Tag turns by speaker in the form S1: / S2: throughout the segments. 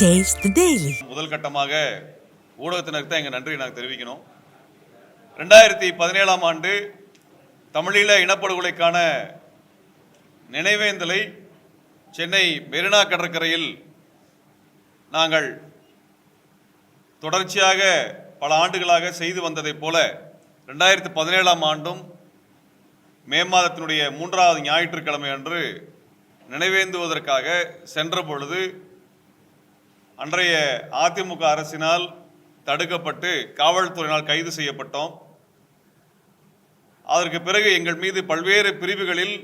S1: முதல் கட்டமாக ஊடகத்தினருக்கு தான் எங்கள் நன்றி நாங்கள் தெரிவிக்கணும். ரெண்டாயிரத்தி பதினேழாம் ஆண்டு தமிழீழ இனப்படுகொலைக்கான நினைவேந்தலை சென்னை மெரினா கடற்கரையில் நாங்கள் தொடர்ச்சியாக பல ஆண்டுகளாக செய்து வந்ததைப் போல ரெண்டாயிரத்தி பதினேழாம் ஆண்டும் மே மாதத்தினுடைய மூன்றாவது ஞாயிற்றுக்கிழமை அன்று நினைவேந்துவதற்காக சென்ற பொழுது அன்றைய அதிமுக அரசினால் தடுக்கப்பட்டு காவல்துறையினால் கைது செய்யப்பட்டோம். அதற்கு பிறகு எங்கள் மீது பல்வேறு பிரிவுகளில்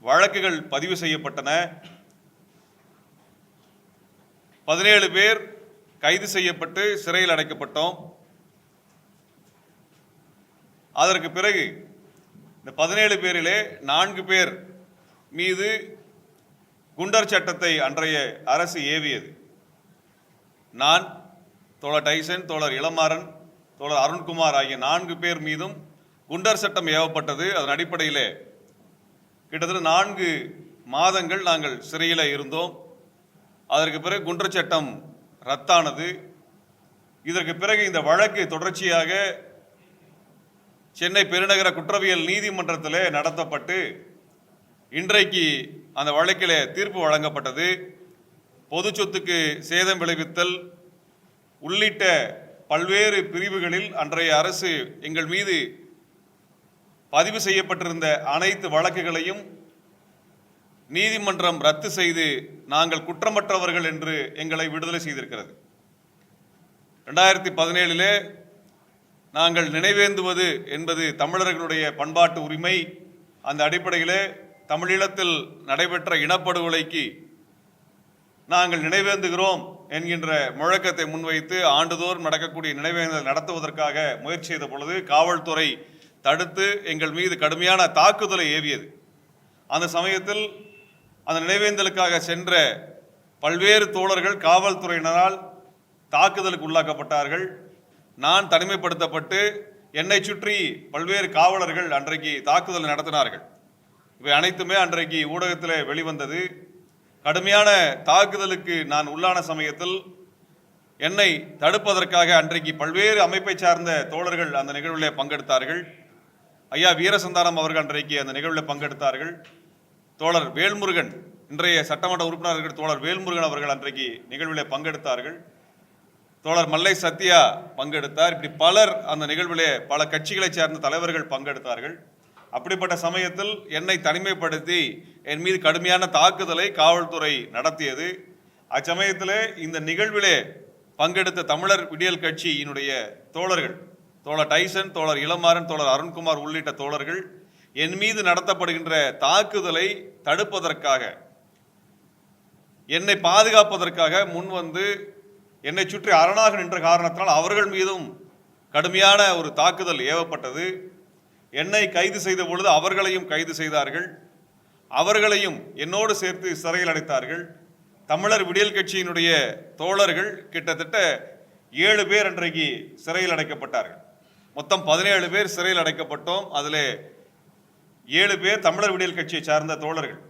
S1: வழக்குகள் பதிவு செய்யப்பட்டன. பதினேழு பேர் கைது செய்யப்பட்டு சிறையில் அடைக்கப்பட்டோம். அதற்கு பிறகு இந்த பதினேழு பேரிலே நான்கு பேர் மீது குண்டர் சட்டத்தை அன்றைய அரசு ஏவியது. நான் தோழர் டைசன் தோழர் இளமாறன் தோழர் அருண்குமார் ஆகிய நான்கு பேர் மீதும் குண்டர் சட்டம் ஏவப்பட்டது. அதன் அடிப்படையிலே கிட்டத்தட்ட நான்கு மாதங்கள் நாங்கள் சிறையில் இருந்தோம். அதற்கு பிறகு குண்டர் சட்டம் ரத்தானது. இதற்கு பிறகு இந்த வழக்கு தொடர்ச்சியாக சென்னை பெருநகர குற்றவியல் நீதிமன்றத்தில் நடத்தப்பட்டு இன்றைக்கு அந்த வழக்கில் தீர்ப்பு வழங்கப்பட்டது. பொது சொத்துக்கு சேதம் விளைவித்தல் உள்ளிட்ட பல்வேறு பிரிவுகளில் அன்றைய அரசு எங்கள் மீது பதிவு செய்யப்பட்டிருந்த அனைத்து வழக்குகளையும் நீதிமன்றம் ரத்து செய்து நாங்கள் குற்றமற்றவர்கள் என்று எங்களை விடுதலை செய்திருக்கிறது. ரெண்டாயிரத்தி பதினேழிலே நாங்கள் நினைவேந்துவது என்பது தமிழர்களுடைய பண்பாட்டு உரிமை. அந்த அடிப்படையிலே தமிழீழத்தில் நடைபெற்ற இனப்படுகொலைக்கு நாங்கள் நினைவேந்துகிறோம் என்கின்ற முழக்கத்தை முன்வைத்து ஆண்டுதோறும் நடக்கக்கூடிய நினைவேந்தல் நடத்துவதற்காக முயற்சி செய்த பொழுது காவல்துறை தடுத்து எங்கள் மீது கடுமையான தாக்குதலை ஏவியது. அந்த சமயத்தில் அந்த நினைவேந்தலுக்காக சென்ற பல்வேறு தோழர்கள் காவல்துறையினரால் தாக்குதலுக்கு உள்ளாக்கப்பட்டார்கள். நான் தனிமைப்படுத்தப்பட்டு என்னை சுற்றி பல்வேறு காவலர்கள் அன்றைக்கு தாக்குதல் நடத்தினார்கள். இவை அனைத்துமே அன்றைக்கு ஊடகத்தில் வெளிவந்தது. கடுமையான தாக்குதலுக்கு நான் உள்ளான சமயத்தில் என்னை தடுப்பதற்காக அன்றைக்கு பல்வேறு அமைப்பை சார்ந்த தோழர்கள் அந்த நிகழ்வில் பங்கெடுத்தார்கள். ஐயா வீரசந்தானம் அவர்கள் அன்றைக்கு அந்த நிகழ்வில் பங்கெடுத்தார்கள். தோழர் வேல்முருகன் இன்றைய சட்டமன்ற உறுப்பினர்கள் தோழர் வேல்முருகன் அவர்கள் அன்றைக்கு நிகழ்வில் பங்கெடுத்தார்கள். தோழர் மல்லை சத்யா பங்கெடுத்தார். இப்படி பலர் அந்த நிகழ்விலே பல கட்சிகளைச் சேர்ந்த தலைவர்கள் பங்கெடுத்தார்கள். அப்படிப்பட்ட சமயத்தில் என்னை தனிமைப்படுத்தி என் மீது கடுமையான தாக்குதலை காவல்துறை நடத்தியது. அச்சமயத்திலே இந்த நிகழ்விலே பங்கெடுத்த தமிழர் விடியல் கட்சியினுடைய தோழர்கள் தோழர் டைசன் தோழர் இளமாறன் தோழர் அருண்குமார் உள்ளிட்ட தோழர்கள் என் மீது நடத்தப்படுகின்ற தாக்குதலை தடுப்பதற்காக என்னை பாதுகாப்பதற்காக முன் வந்து என்னை சுற்றி அரணாக நின்ற காரணத்தினால் அவர்கள் மீதும் கடுமையான ஒரு தாக்குதல் ஏவப்பட்டது. என்னை கைது செய்த பொழுது அவர்களையும் கைது செய்தார்கள். அவர்களையும் என்னோடு சேர்த்து சிறையில் அடைத்தார்கள். தமிழர் விடியல் கட்சியினுடைய தோழர்கள் கிட்டத்தட்ட ஏழு பேர் அன்றைக்கு சிறையில் அடைக்கப்பட்டார்கள். மொத்தம் பதினேழு பேர் சிறையில் அடைக்கப்பட்டோம். அதில் ஏழு பேர் தமிழர் விடியல் கட்சியை சார்ந்த தோழர்கள்.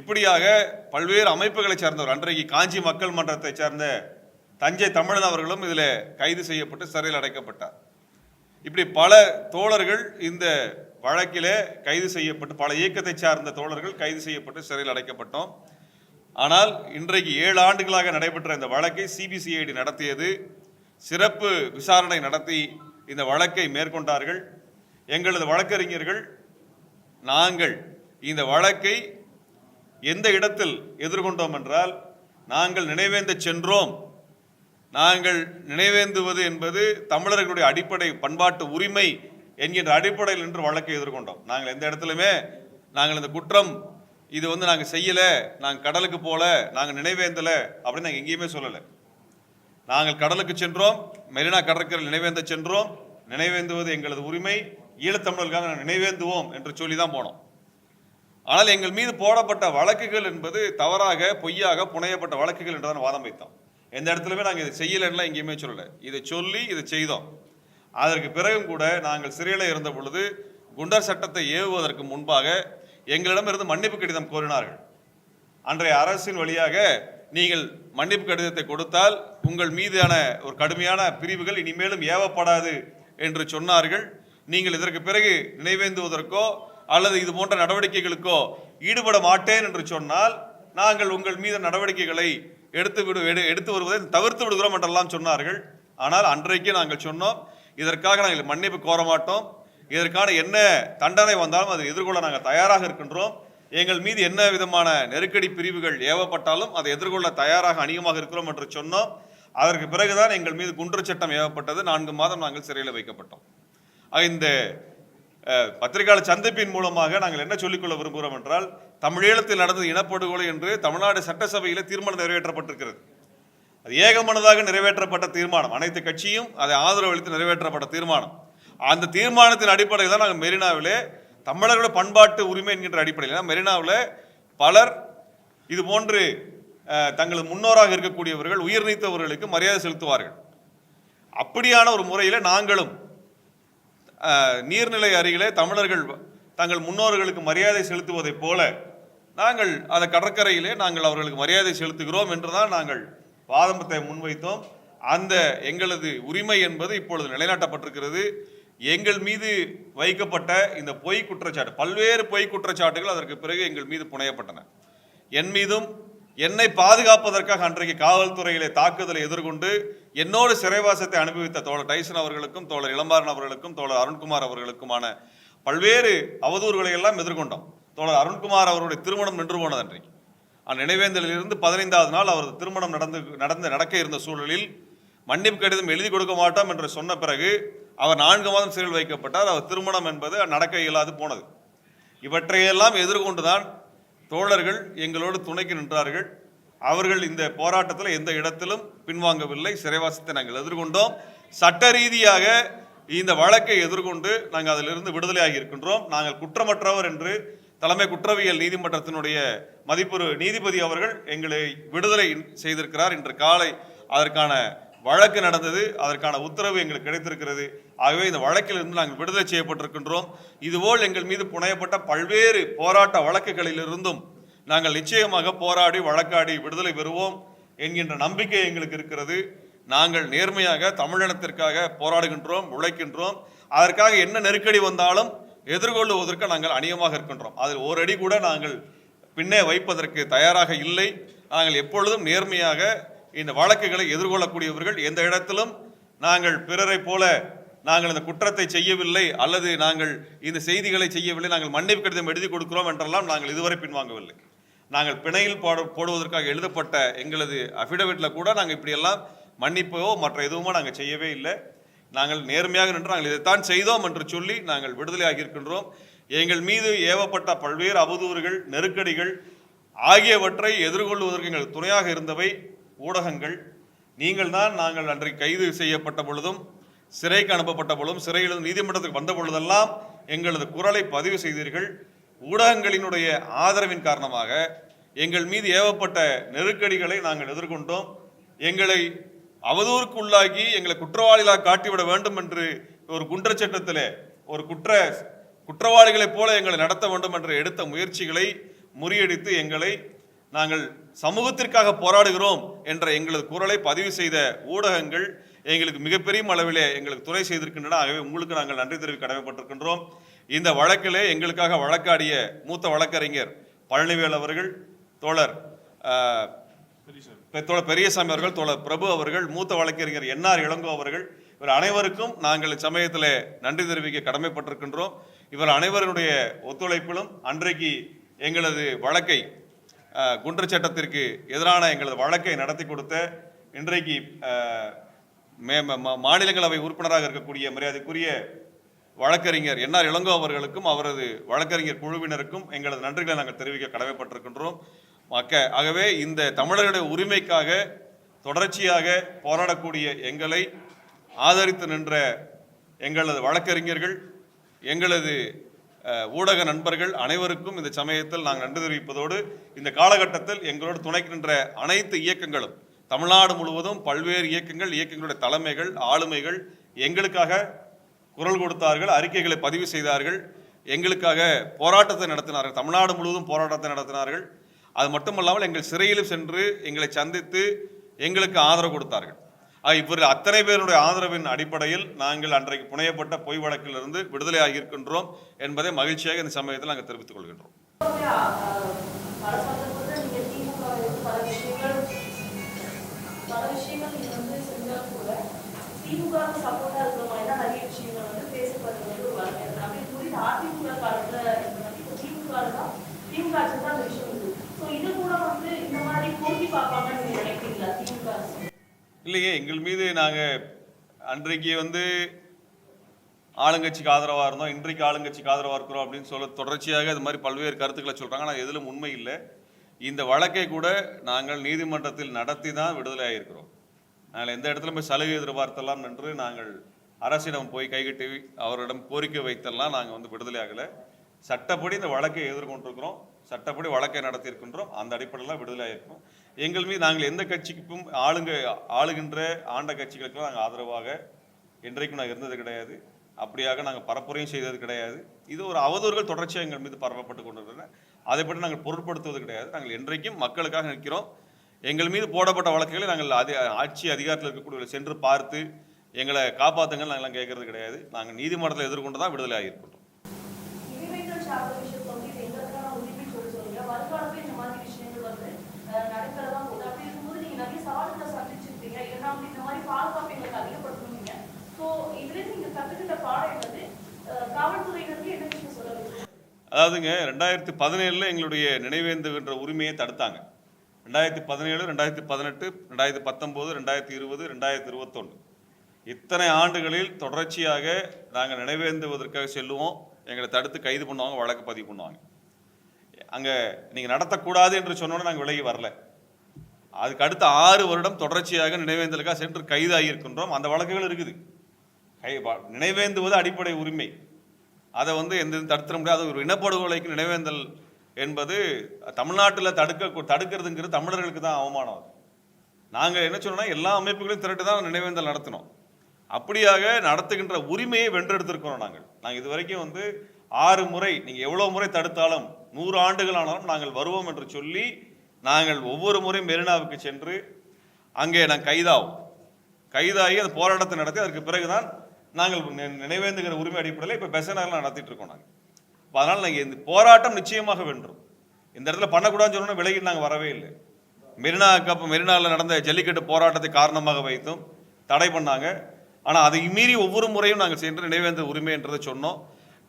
S1: இப்படியாக பல்வேறு அமைப்புகளை சார்ந்தவர் அன்றைக்கு காஞ்சி மக்கள் மன்றத்தை சார்ந்த தஞ்சை தமிழன் அவர்களும் இதில் கைது செய்யப்பட்டு சிறையில் அடைக்கப்பட்டார். இப்படி பல தோழர்கள் இந்த வழக்கிலே கைது செய்யப்பட்டு பல இயக்கத்தை சார்ந்த தோழர்கள் கைது செய்யப்பட்டு சிறையில் அடைக்கப்பட்டோம். ஆனால் இன்றைக்கு ஏழு ஆண்டுகளாக நடைபெற்ற இந்த வழக்கை சிபிசிஐடி நடத்தியது. சிறப்பு விசாரணை நடத்தி இந்த வழக்கை மேற்கொண்டார்கள். எங்களது வழக்கறிஞர்கள் நாங்கள் இந்த வழக்கை எந்த இடத்தில் எதிர்கொண்டோம் என்றால் நாங்கள் நினைவேந்த சென்றோம். நாங்கள் நினைவேந்துவது என்பது தமிழர்களுடைய அடிப்படை பண்பாட்டு உரிமை என்கின்ற அடிப்படையில் நின்று வழக்கை எதிர்கொண்டோம். நாங்கள் எந்த இடத்துலையுமே நாங்கள் இந்த குற்றம் இது வந்து நாங்கள் செய்யலை நாங்கள் கடலுக்கு போகல நாங்கள் நினைவேந்தலை அப்படின்னு நாங்கள் எங்கேயுமே சொல்லலை. நாங்கள் கடலுக்கு சென்றோம் மெரினா கடற்கரை நினைவேந்த சென்றோம். நினைவேந்துவது எங்களது உரிமை. ஈழத்தமிழர்களுக்காக நாங்கள் நினைவேந்துவோம் என்று சொல்லி தான் போனோம். ஆனால் எங்கள் மீது போடப்பட்ட வழக்குகள் என்பது தவறாக பொய்யாக புனையப்பட்ட வழக்குகள் என்றுதான் வாதம் வைத்தோம். எந்த இடத்துலையுமே நாங்கள் இதை செய்யலைன்னா எங்கேயுமே சொல்லலை. இதை சொல்லி இதை செய்தோம். அதற்கு பிறகும் கூட நாங்கள் சிறையில் இருந்த பொழுது குண்டர் சட்டத்தை ஏவுவதற்கு முன்பாக எங்களிடமிருந்து மன்னிப்பு கடிதம் கோரினார்கள். அன்றைய அரசின் வழியாக நீங்கள் மன்னிப்பு கடிதத்தை கொடுத்தால் உங்கள் மீதான ஒரு கடுமையான பிரிவுகள் இனிமேலும் ஏவப்படாது என்று சொன்னார்கள். நீங்கள் இதற்கு பிறகு நினைவேந்துவதற்கோ அல்லது இது போன்ற நடவடிக்கைகளுக்கோ ஈடுபட மாட்டேன் என்று சொன்னால் நாங்கள் உங்கள் மீது நடவடிக்கைகளை எடுத்து விடு எடு- எடுத்து வருவதை தவிர்த்து விடுகிறோம் என்றெல்லாம் சொன்னார்கள். ஆனால் அன்றைக்கு நாங்கள் சொன்னோம் இதற்காக நாங்கள் மன்னிப்பு கோர மாட்டோம். இதற்கான என்ன தண்டனை வந்தாலும் அதை எதிர்கொள்ள நாங்கள் தயாராக இருக்கின்றோம். எங்கள் மீது என்ன விதமான நெருக்கடி பிரிவுகள் ஏவப்பட்டாலும் அதை எதிர்கொள்ள தயாராக அணியமாக இருக்கிறோம் என்று சொன்னோம். அதற்கு பிறகுதான் எங்கள் மீது குண்டர் சட்டம் ஏவப்பட்டது. நான்கு மாதம் நாங்கள் சிறையில் வைக்கப்பட்டோம். இந்த பத்திரிகையாளர் சந்திப்பின் மூலமாக நாங்கள் என்ன சொல்லிக்கொள்ள விரும்புகிறோம் என்றால் தமிழீழத்தில் நடந்தது இனப்படுகொலை என்று தமிழ்நாடு சட்டசபையில் தீர்மானம் நிறைவேற்றப்பட்டிருக்கிறது. அது ஏகமனதாக நிறைவேற்றப்பட்ட தீர்மானம். அனைத்து கட்சியும் அதை ஆதரவளித்து நிறைவேற்றப்பட்ட தீர்மானம். அந்த தீர்மானத்தின் அடிப்படையில் தான் நாங்கள் மெரினாவிலே தமிழர்களோட பண்பாட்டு உரிமை என்கின்ற அடிப்படையில் மெரினாவில் பலர் இது போன்று தங்கள் தங்களது முன்னோராக இருக்கக்கூடியவர்கள் உயிர் நீத்தவர்களுக்கு மரியாதை செலுத்துவார்கள். அப்படியான ஒரு முறையில் நாங்களும் நீர்நிலை அருகிலே தமிழர்கள் தங்கள் முன்னோர்களுக்கு மரியாதை செலுத்துவதைப் போல நாங்கள் அந்த கடற்கரையிலே நாங்கள் அவர்களுக்கு மரியாதை செலுத்துகிறோம் என்றுதான் நாங்கள் வாதமத்தை முன்வைத்தோம். அந்த எங்களது உரிமை என்பது இப்பொழுது நிலைநாட்டப்பட்டிருக்கிறது. எங்கள் மீது வைக்கப்பட்ட இந்த பொய் குற்றச்சாட்டு பல்வேறு பொய் குற்றச்சாட்டுகள் அதற்கு பிறகு எங்கள் மீது புனையப்பட்டன. என் மீதும் என்னை பாதுகாப்பதற்காக அன்றைக்கு காவல்துறையிலே தாக்குதலை எதிர்கொண்டு என்னோடு சிறைவாசத்தை அனுபவித்த தோழர் டைசன் அவர்களுக்கும் தோழர் இளம்பாரன் அவர்களுக்கும் தோழர் அருண்குமார் அவர்களுக்குமான பல்வேறு அவதூறுகளை எல்லாம் எதிர்கொண்டோம். தோழர் அருண்குமார் அவருடைய திருமணம் நின்று போனது அன்றைக்கு. அந்த நினைவேந்தலிலிருந்து பதினைந்தாவது நாள் அவரது திருமணம் நடந்து நடந்து நடக்க இருந்த சூழலில் மன்னிப்பு கடிதம் எழுதி கொடுக்க மாட்டோம் என்று சொன்ன பிறகு அவர் நான்கு மாதம் சிறையில் வைக்கப்பட்டார். அவர் திருமணம் என்பது நடக்க இயலாது போனது. இவற்றையெல்லாம் எதிர்கொண்டுதான் தோழர்கள் எங்களோடு துணைக்கு நின்றார்கள். அவர்கள் இந்த போராட்டத்தில் எந்த இடத்திலும் பின்வாங்கவில்லை. சிறைவாசத்தை நாங்கள் எதிர்கொண்டோம். சட்ட ரீதியாக இந்த வழக்கை எதிர்கொண்டு நாங்கள் அதிலிருந்து விடுதலையாகி இருக்கின்றோம். நாங்கள் குற்றமற்றவர் என்று தலைமை குற்றவியல் நீதிமன்றத்தினுடைய மதிப்புரு நீதிபதி அவர்கள் எங்களை விடுதலை செய்திருக்கிறார். இன்று காலை அதற்கான வழக்கு நடந்தது. அதற்கான உத்தரவு எங்களுக்கு கிடைத்திருக்கிறது. ஆகவே இந்த வழக்கிலிருந்து நாங்கள் விடுதலை செய்யப்பட்டிருக்கின்றோம். இதுபோல் எங்கள் மீது புனையப்பட்ட பல்வேறு போராட்ட வழக்குகளிலிருந்தும் நாங்கள் நிச்சயமாக போராடி வழக்காடி விடுதலை பெறுவோம் என்கின்ற நம்பிக்கை எங்களுக்கு இருக்கிறது. நாங்கள் நேர்மையாக தமிழினத்திற்காக போராடுகின்றோம் உழைக்கின்றோம். அதற்காக என்ன நெருக்கடி வந்தாலும் எதிர்கொள்ளுவதற்கு நாங்கள் அநியமாக இருக்கின்றோம். அதில் ஓரடி கூட நாங்கள் பின்னே வைப்பதற்கு தயாராக இல்லை. நாங்கள் எப்பொழுதும் நேர்மையாக இந்த வழக்குகளை எதிர்கொள்ளக்கூடியவர்கள். எந்த இடத்திலும் நாங்கள் பிறரை போல நாங்கள் இந்த குற்றத்தை செய்யவில்லை அல்லது நாங்கள் இந்த செய்திகளை செய்யவில்லை நாங்கள் மன்னிப்பு கடிதம் எழுதி கொடுக்கிறோம் என்றெல்லாம் நாங்கள் இதுவரை பின்வாங்கவில்லை. நாங்கள் பிணையில் போட போடுவதற்காக எழுதப்பட்ட எங்களது அஃபிடவிட்டில் கூட நாங்கள் இப்படியெல்லாம் மன்னிப்போ மற்ற எதுவுமோ நாங்கள் செய்யவே இல்லை. நாங்கள் நேர்மையாக நின்று நாங்கள் இதைத்தான் செய்தோம் என்று சொல்லி நாங்கள் விடுதலையாக இருக்கின்றோம் எங்கள் மீது ஏவப்பட்ட பல்வேறு அவதூறுகள் நெருக்கடிகள் ஆகியவற்றை எதிர்கொள்வதற்கு எங்கள் துணையாக இருந்தவை ஊடகங்கள். நீங்கள் தான் நாங்கள் அன்றைக்கு கைது செய்யப்பட்ட பொழுதும் சிறைக்கு அனுப்பப்பட்ட பொழுதும் சிறையிலிருந்து நீதிமன்றத்துக்கு வந்த பொழுதெல்லாம் எங்களது குரலை பதிவு செய்தீர்கள். ஊடகங்களினுடைய ஆதரவின் காரணமாக எங்கள் மீது ஏவப்பட்ட நெருக்கடிகளை நாங்கள் எதிர்கொண்டோம். எங்களை அவதூறுக்கு உள்ளாகி எங்களை குற்றவாளிகளாக காட்டிவிட வேண்டும் என்று ஒரு குண்டர் சட்டத்திலே ஒரு குற்ற குற்றவாளிகளைப் போல எங்களை நடத்த வேண்டும் என்று எடுத்த முயற்சிகளை முறியடித்து எங்களை நாங்கள் சமூகத்திற்காக போராடுகிறோம் என்ற எங்களது குரலை பதிவு செய்த ஊடகங்கள் எங்களுக்கு மிகப்பெரிய அளவிலே எங்களுக்கு துறை செய்திருக்கின்றன. ஆகவே உங்களுக்கு நாங்கள் நன்றி தெரிவிக்க கடமைப்பட்டிருக்கின்றோம். இந்த வழக்கிலே எங்களுக்காக வழக்காடிய மூத்த வழக்கறிஞர் பழனிவேல் அவர்கள் தோழர் தோழ பெரியசாமி அவர்கள் தோழ பிரபு அவர்கள் மூத்த வழக்கறிஞர் என்ஆர் இளங்கோ அவர்கள் இவர் அனைவருக்கும் நாங்கள் இச்சமயத்தில் நன்றி தெரிவிக்க கடமைப்பட்டிருக்கின்றோம். இவர் அனைவருடைய ஒத்துழைப்பிலும் அன்றைக்கு எங்களது வழக்கை குன்று சட்டத்திற்கு எதிரான எங்களது வழக்கை நடத்தி கொடுத்த இன்றைக்கு மே ம- மாநிலங்களவை உறுப்பினராக இருக்கக்கூடிய மரியாதைக்குரிய வழக்கறிஞர் என்ஆர் இளங்கோ அவர்களுக்கும் அவரது வழக்கறிஞர் குழுவினருக்கும் எங்களது நன்றிகளை நாங்கள் தெரிவிக்க கடமைப்பட்டிருக்கின்றோம். மக்க. ஆகவே இந்த தமிழர்களுடைய உரிமைக்காக தொடர்ச்சியாக போராடக்கூடிய எங்களை ஆதரித்து நின்ற எங்களது வழக்கறிஞர்கள் எங்களது ஊடக நண்பர்கள் அனைவருக்கும் இந்த சமயத்தில் நாங்கள் நன்றி தெரிவிப்பதோடு இந்த காலகட்டத்தில் எங்களோடு துணைக்கு நின்ற அனைத்து இயக்கங்களும் தமிழ்நாடு முழுவதும் பல்வேறு இயக்கங்கள் இயக்கங்களுடைய தலைமைகள் ஆளுமைகள் எங்களுக்காக குரல் கொடுத்தார்கள் அறிக்கைகளை பதிவு செய்தார்கள் எங்களுக்காக போராட்டத்தை நடத்தினார்கள் தமிழ்நாடு முழுவதும் போராட்டத்தை நடத்தினார்கள். அது மட்டுமல்லாமல் எங்கள் சிறையிலும் சென்று எங்களை சந்தித்து எங்களுக்கு ஆதரவு கொடுத்தார்கள். ஆக இவர்கள் அத்தனை பேருடைய ஆதரவின் அடிப்படையில் நாங்கள் அன்றைக்கு புனையப்பட்ட பொய் வழக்கிலிருந்து விடுதலையாகி இருக்கின்றோம் என்பதை மகிழ்ச்சியாக இந்த சமயத்தில் நாங்கள் தெரிவித்துக் கொள்கின்றோம்.
S2: திமுக
S1: இல்லையே எங்கள் மீது நாங்கள் அன்றைக்கு வந்து ஆளுங்கட்சிக்கு ஆதரவாக இருந்தோம். இன்றைக்கு ஆளுங்கட்சிக்கு ஆதரவாக இருக்கிறோம் அப்படின்னு சொல்ல தொடர்ச்சியாக இது மாதிரி பல்வேறு கருத்துக்களை சொல்கிறாங்க ஆனால் எதிலும் உண்மை இல்லை. இந்த வழக்கை கூட நாங்கள் நீதிமன்றத்தில் நடத்தி தான் விடுதலை ஆகியிருக்கிறோம். நாங்கள் எந்த இடத்துல போய் சலுகை எதிர்பார்த்தலாம் நின்று நாங்கள் அரசிடம் போய் கைகட்டி அவரிடம் கோரிக்கை வைத்தெல்லாம் நாங்கள் வந்து விடுதலை ஆகலை. சட்டப்படி இந்த வழக்கை எதிர்கொண்டிருக்கிறோம். சட்டப்படி வழக்கை நடத்தியிருக்கின்றோம். அந்த அடிப்படையில் விடுதலை ஆகிருக்கிறோம் எங்கள் மீது நாங்கள் எந்த கட்சிக்கும் ஆளுங்க ஆளுகின்ற ஆண்ட கட்சிகளுக்கெல்லாம் நாங்கள் ஆதரவாக என்றைக்கும் நாங்கள் இருந்தது கிடையாது. அப்படியாக நாங்கள் பரப்புரையும் செய்தது கிடையாது. இது ஒரு அவதூறுகள் தொடர்ச்சியாக எங்கள் மீது பரப்பப்பட்டு கொண்டிருக்கின்றன அதை பற்றி நாங்கள் பொருட்படுத்துவது கிடையாது. நாங்கள் என்றைக்கும் மக்களுக்காக நிற்கிறோம். எங்கள் மீது போடப்பட்ட வழக்குகளை நாங்கள் அதி ஆட்சி அதிகாரத்தில் இருக்கக்கூடிய சென்று பார்த்து எங்களை காப்பாற்றுங்கள் நாங்கள்லாம் கேட்கறது கிடையாது. நாங்கள் நீதிமன்றத்தில் எதிர்கொண்டு தான் விடுதலை ஆகியிருக்கின்றோம்
S2: இனிமேல் சார்ந்த விஷயத்தை வந்து இது எங்களுக்கான உரிமை சொல்லி சொல்லுங்க வருங்காலத்தில் இந்த மாதிரி விஷயங்கள் வந்து அஹ், நடக்கிறதான் போகுது அப்படி இருக்கும்போது நீங்க நிறைய சவால்களை சந்திச்சிருப்பீங்க ஏன்னா வந்து இந்த மாதிரி பாதுகாப்பு எங்களுக்கு அதிகப்படுத்தணுங்க ஸோ இதுல நீங்க கத்துக்கிட்ட பாடம் என்னது அஹ், காவல்துறையினருக்கு என்ன விஷயம் சொல்ல விரும்புறீங்க?
S1: அதாவதுங்க ரெண்டாயிரத்தி பதினேழில் எங்களுடைய நினைவேந்துகின்ற உரிமையை தடுத்தாங்க. ரெண்டாயிரத்தி பதினேழு ரெண்டாயிரத்தி பதினெட்டு ரெண்டாயிரத்தி பத்தொம்போது ரெண்டாயிரத்தி இருபது ரெண்டாயிரத்தி இருபத்தொன்று இத்தனை ஆண்டுகளில் தொடர்ச்சியாக நாங்கள் நினைவேந்துவதற்காக செல்லுவோம். எங்களை தடுத்து கைது பண்ணுவாங்க வழக்கு பதிவு பண்ணுவாங்க. அங்கே நீங்கள் நடத்தக்கூடாது என்று சொன்னோன்னே நாங்கள் விலகி வரல. அதுக்கு அடுத்த ஆறு வருடம் தொடர்ச்சியாக நினைவேந்தலுக்காக சென்று கைதாகியிருக்கின்றோம் அந்த வழக்குகள் இருக்குது. கை நினைவேந்துவது அடிப்படை உரிமை. அதை வந்து எந்த தடுத்துட முடியாது. ஒரு இனப்படுகொலைக்கு நினைவேந்தல் என்பது தமிழ்நாட்டில் தடுக்க தடுக்கிறதுங்கிறது தமிழர்களுக்கு தான் அவமானம் அது. நாங்கள் என்ன சொன்னோம்னா எல்லா அமைப்புகளையும் திரட்டு தான் நினைவேந்தல் நடத்தினோம் அப்படியாக நடத்துகின்ற உரிமையை வென்றெடுத்திருக்கிறோம் நாங்கள். நாங்கள் இது வரைக்கும் வந்து ஆறு முறை நீங்கள் எவ்வளோ முறை தடுத்தாலும் நூறு ஆண்டுகள் ஆனாலும் நாங்கள் வருவோம் என்று சொல்லி நாங்கள் ஒவ்வொரு முறையும் மெரினாவுக்கு சென்று அங்கே நாங்கள் கைதாகும் கைதாகி அந்த போராட்டத்தை நடத்தி அதற்கு பிறகுதான் நாங்கள் நினைவேந்துகிற உரிமை அடிப்படையில் இப்போ பெசனர்லாம் நடத்திட்டு இருக்கோம் நாங்கள் இப்போ அதனால் நாங்கள் இந்த போராட்டம் நிச்சயமாக வென்றோம். இந்த இடத்துல பண்ணக்கூடாதுன்னு சொன்னோன்னா விலகி நாங்கள் வரவே இல்லை. மெரினா கப் மெரினாவில் நடந்த ஜல்லிக்கட்டு போராட்டத்தை காரணமாக வைத்தும் தடை பண்ணாங்க. ஆனால் அதை மீறி ஒவ்வொரு முறையும் நாங்கள் சென்று நினைவேந்த உரிமை என்றதை சொன்னோம்.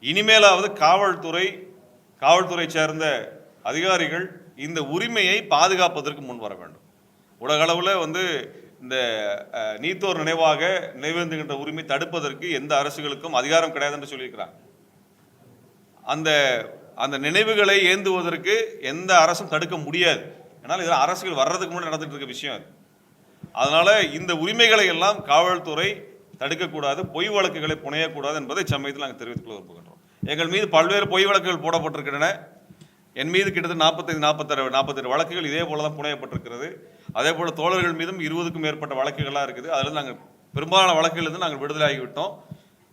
S1: இனிமேலாவது காவல்துறை காவல்துறை சேர்ந்த அதிகாரிகள் இந்த உரிமையை பாதுகாப்பதற்கு முன் வர வேண்டும். உலக அளவில் வந்து இந்த நீத்தோர் நினைவாக நினைவேந்துகின்ற உரிமை தடுப்பதற்கு எந்த அரசுகளுக்கும் அதிகாரம் கிடையாது என்று சொல்லியிருக்கிறாங்க. அந்த அந்த நினைவுகளை ஏந்துவதற்கு எந்த அரசும் தடுக்க முடியாது. ஏன்னால் இதெல்லாம் அரசுகள் வர்றதுக்கு முன்னாடி நடந்துட்டு இருக்க விஷயம் அது. இந்த உரிமைகளை எல்லாம் காவல்துறை தடுக்கக்கூடாது பொய் வழக்குகளை புனையக்கூடாது என்பதை சமயத்தில் நாங்கள் தெரிவித்துக் கொள்ள விரும்புகின்றோம். எங்கள் மீது பல்வேறு பொய் வழக்குகள் போடப்பட்டிருக்கின்றன. என் மீது கிட்டத்தட்ட நாற்பத்தைந்து நாற்பத்தாறு நாற்பத்தெட்டு வழக்குகள் இதே போல தான் புனையப்பட்டிருக்கிறது. அதே போல் தோழர்கள் மீதும் இருபதுக்கும் மேற்பட்ட வழக்குகளாக இருக்குது. அதில் நாங்கள் பெரும்பாலான வழக்குகளிலிருந்து நாங்கள் விடுதலை ஆகிவிட்டோம்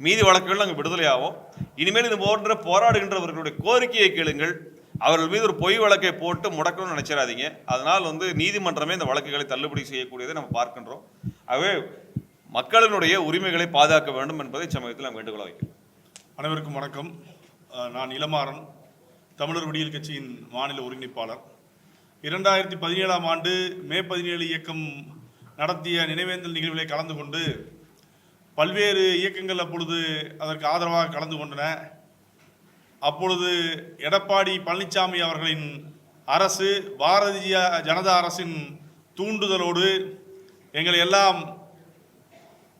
S1: மீதி வழக்குகள் நாங்கள் விடுதலை ஆவோம் இனிமேல் இது போன்ற போராடுகின்றவர்களுடைய கோரிக்கையை கேளுங்கள். அவர்கள் மீது ஒரு பொய் வழக்கை போட்டு முடக்கணும்னு நினச்சிடாதீங்க அதனால் வந்து நீதிமன்றமே இந்த வழக்குகளை தள்ளுபடி செய்யக்கூடியதை நம்ம பார்க்கின்றோம். ஆகவே மக்களினுடைய உரிமைகளை பாதுகாக்க வேண்டும் என்பதை சமயத்தில் நாம் வேண்டுகோளை வைக்கிறோம்.
S3: அனைவருக்கும் வணக்கம். நான் இளமாறன் தமிழர் விடியல் கட்சியின் மாநில ஒருங்கிணைப்பாளர். இரண்டாயிரத்தி பதினேழாம் ஆண்டு மே பதினேழு இயக்கம் நடத்திய நினைவேந்தல் நிகழ்விலே கலந்து கொண்டு பல்வேறு இயக்கங்கள் அப்பொழுது அதற்கு ஆதரவாக கலந்து கொண்டன. அப்பொழுது எடப்பாடி பழனிசாமி அவர்களின் அரசு பாரதிய ஜனதா அரசின் தூண்டுதலோடு எங்களை எல்லாம்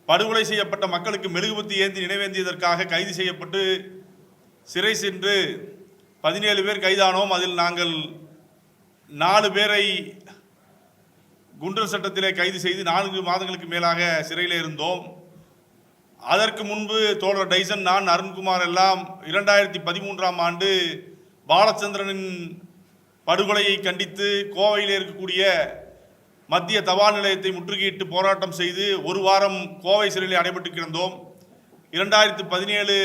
S3: படுகொலை செய்யப்பட்ட மக்களுக்கு மெழுகுபத்தி ஏந்தி நினைவேந்தியதற்காக கைது செய்யப்பட்டு சிறை சென்று பதினேழு பேர் கைதானோம். அதில் நாங்கள் நாலு பேரை குண்டர் சட்டத்திலே கைது செய்து நான்கு மாதங்களுக்கு மேலாக சிறையில் இருந்தோம். அதற்கு முன்பு தோழர் டைசன் நான் அருண்குமார் எல்லாம் இரண்டாயிரத்தி பதிமூன்றாம் ஆண்டு பாலச்சந்திரனின் படுகொலையை கண்டித்து கோவையில் இருக்கக்கூடிய மத்திய தபால் நிலையத்தை முற்றுகையிட்டு போராட்டம் செய்து ஒரு வாரம் கோவை சிறையில் அடைபட்டு கிடந்தோம். இரண்டாயிரத்து பதினேழு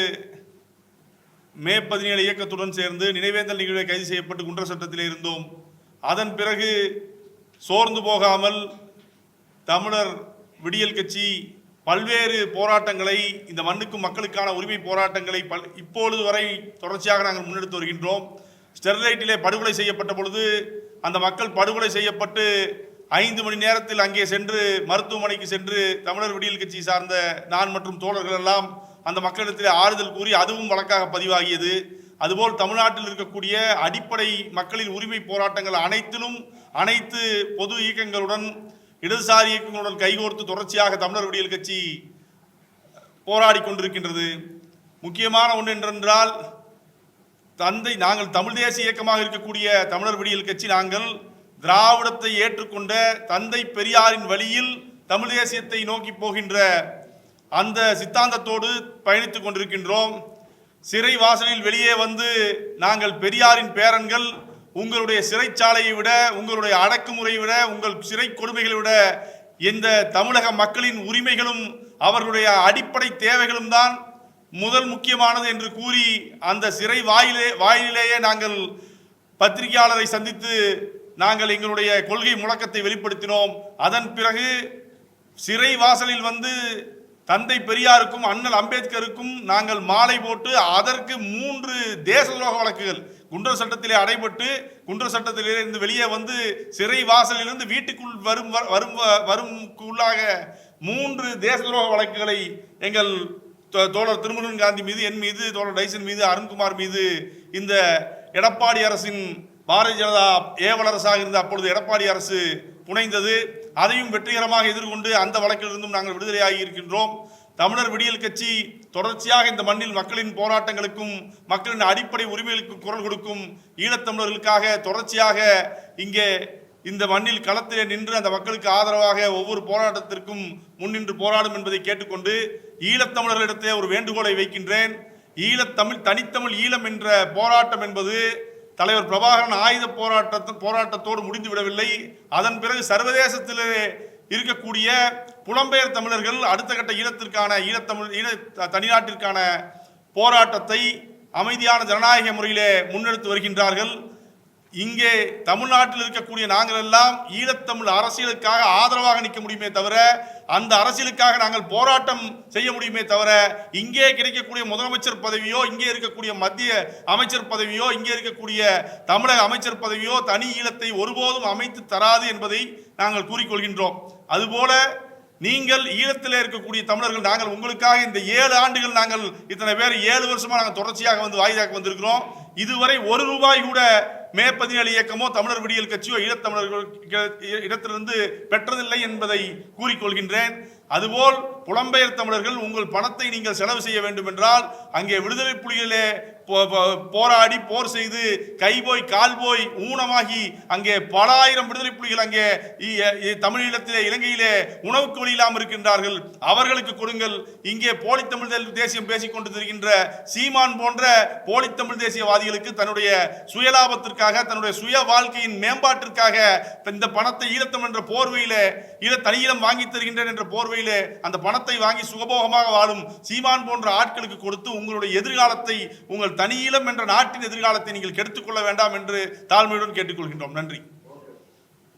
S3: மே பதினேழு இயக்கத்துடன் சேர்ந்து நினைவேந்தல் நிகழ்வை கைது செய்யப்பட்டு குண்டர் சட்டத்தில் இருந்தோம். அதன் பிறகு சோர்ந்து போகாமல் தமிழர் விடியல் கட்சி பல்வேறு போராட்டங்களை இந்த மண்ணுக்கும் மக்களுக்கான உரிமை போராட்டங்களை பல் இப்பொழுது வரை தொடர்ச்சியாக நாங்கள் முன்னெடுத்து வருகின்றோம். ஸ்டெர்லைட்டிலே படுகொலை செய்யப்பட்ட பொழுது அந்த மக்கள் படுகொலை செய்யப்பட்டு ஐந்து மணி நேரத்தில் அங்கே சென்று மருத்துவமனைக்கு சென்று தமிழர் விடியல் கட்சி சார்ந்த நான் மற்றும் தோழர்கள் எல்லாம் அந்த மக்களிடத்தில் ஆறுதல் கூறி அதுவும் வழக்காக பதிவாகியது. அதுபோல் தமிழ்நாட்டில் இருக்கக்கூடிய அடிப்படை மக்களின் உரிமை போராட்டங்கள் அனைத்திலும் அனைத்து பொது இயக்கங்களுடன் இடதுசாரி இயக்கங்களுடன் கைகோர்த்து தொடர்ச்சியாக தமிழர் விடியல் கட்சி போராடி கொண்டிருக்கின்றது. முக்கியமான ஒன்று என்றென்றால் தந்தை நாங்கள் தமிழ் தேசிய இயக்கமாக இருக்கக்கூடிய தமிழர் விடியல் கட்சி நாங்கள் திராவிடத்தை ஏற்றுக்கொண்ட தந்தை பெரியாரின் வழியில் தமிழ் தேசியத்தை நோக்கி போகின்ற அந்த சித்தாந்தத்தோடு பயணித்துக் கொண்டிருக்கின்றோம். சிறை வாசலில் வெளியே வந்து நாங்கள் பெரியாரின் பேரன்கள் உங்களுடைய சிறைச்சாலையை விட உங்களுடைய அடக்குமுறையை விட உங்கள் சிறை கொடுமைகளை விட இந்த தமிழக மக்களின் உரிமைகளும் அவர்களுடைய அடிப்படை தேவைகளும் தான் முதல் முக்கியமானது என்று கூறி அந்த சிறை வாயிலே வாயிலேயே நாங்கள் பத்திரிகையாளரை சந்தித்து நாங்கள் எங்களுடைய கொள்கை முழக்கத்தை வெளிப்படுத்தினோம். அதன் பிறகு சிறை வாசலில் வந்து தந்தை பெரியாருக்கும் அண்ணல் அம்பேத்கருக்கும் நாங்கள் மாலை போட்டு அதற்கு மூன்று தேச வழக்குகள். குண்டர் சட்டத்திலே அடைபட்டு குண்டர் சட்டத்திலே இருந்து வெளியே வந்து சிறை வாசலிலிருந்து வீட்டுக்குள் வரும் வ- வரும் வ- மூன்று தேச வழக்குகளை எங்கள் தோ- தோழர் திருமுருகன் காந்தி மீது என் மீது தோழர் டைசன் மீது அருண்குமார் மீது இந்த எடப்பாடி அரசின் பாரதிய ஜனதா ஏவலரசாக இருந்த அப்பொழுது எடப்பாடி அரசு புனைந்தது. அதையும் வெற்றிகரமாக எதிர்கொண்டு அந்த வழக்கிலிருந்தும் நாங்கள் விடுதலையாகி இருக்கின்றோம். தமிழர் விடியல் கட்சி தொடர்ச்சியாக இந்த மண்ணில் மக்களின் போராட்டங்களுக்கும் மக்களின் அடிப்படை உரிமைகளுக்கு குரல் கொடுக்கும் ஈழத்தமிழர்களுக்காக தொடர்ச்சியாக இங்கே இந்த மண்ணில் களத்திலே நின்று அந்த மக்களுக்கு ஆதரவாக ஒவ்வொரு போராட்டத்திற்கும் முன்னின்று போராடும் என்பதை கேட்டுக்கொண்டு ஈழத்தமிழர்களிடத்தே ஒரு வேண்டுகோளை வைக்கின்றேன். ஈழத்தமிழ் தனித்தமிழ் ஈழம் என்ற போராட்டம் என்பது தலைவர் பிரபாகரன் ஆயுத போராட்டத்தை போராட்டத்தோடு முடிந்து விடவில்லை. அதன் பிறகு சர்வதேசத்திலே இருக்கக்கூடிய புலம்பெயர் தமிழர்கள் அடுத்த கட்ட ஈழத்திற்கான ஈழத்தமிழ் ஈழ தனிநாட்டிற்கான போராட்டத்தை அமைதியான ஜனநாயக முறையிலே முன்னெடுத்து வருகின்றார்கள். இங்கே தமிழ்நாட்டில் இருக்கக்கூடிய நாங்கள் எல்லாம் ஈழத்தமிழ் அரசியலுக்காக ஆதரவாக நிற்க முடியுமே தவிர அந்த அரசியலுக்காக நாங்கள் போராட்டம் செய்ய முடியுமே தவிர இங்கே கிடைக்கக்கூடிய முதலமைச்சர் பதவியோ இங்கே இருக்கக்கூடிய மத்திய அமைச்சர் பதவியோ இங்கே இருக்கக்கூடிய தமிழக அமைச்சர் பதவியோ தனி ஈழத்தை ஒருபோதும் அமைத்து தராது என்பதை நாங்கள் கூறிக்கொள்கின்றோம். அதுபோல நீங்கள் ஈழத்தில் இருக்கக்கூடிய தமிழர்கள் நாங்கள் உங்களுக்காக இந்த ஏழு ஆண்டுகள் நாங்கள் இத்தனை பேர் ஏழு வருஷமா நாங்கள் தொடர்ச்சியாக வந்து வாயிலாக வந்திருக்கிறோம். இதுவரை ஒரு ரூபாய் கூட மே பதினேழு இயக்கமோ தமிழர் விடியல் கட்சியோ ஈழத்தமிழர்கள் இடத்திலிருந்து பெற்றதில்லை என்பதை கூறிக்கொள்கின்றேன். அதுபோல் புலம்பெயர் தமிழர்கள் உங்கள் பணத்தை நீங்கள் செலவு செய்ய வேண்டும் என்றால் அங்கே விடுதலை புலிகளே போராடி போர் செய்து கை போய் கால் போய் ஊனமாகி அங்கே பல ஆயிரம் விடுதலை புலிகள் அங்கே தமிழீழத்திலே இலங்கையிலே உணவுக்கு வழி இல்லாமல் இருக்கின்றார்கள். அவர்களுக்கு கொடுங்கள். இங்கே போலி தமிழ் தேசியம் பேசிக் கொண்டு சீமான் போன்ற போலித்தமிழ் தேசியவாதிகளுக்கு தன்னுடைய சுயலாபத்திற்காக தன்னுடைய சுய வாழ்க்கையின் மேம்பாட்டிற்காக இந்த பணத்தை ஈழத்தம் என்ற போர்வையிலே ஈழ தனியிடம் வாங்கி தருகின்றேன் என்ற போர்வையிலே அந்த பணத்தை வாங்கி சுகபோகமாக வாழும் சீமான் போன்ற ஆட்களுக்கு கொடுத்து உங்களுடைய எதிர்காலத்தை உங்கள் தனியிலம் என்ற நாட்டின் எதிர்காலத்தை நீங்கள் கெடுத்துக்கொள்ள வேண்டாம் என்று தாழ்மையுடன் கேட்டுக்கொள்கின்றோம். நன்றி.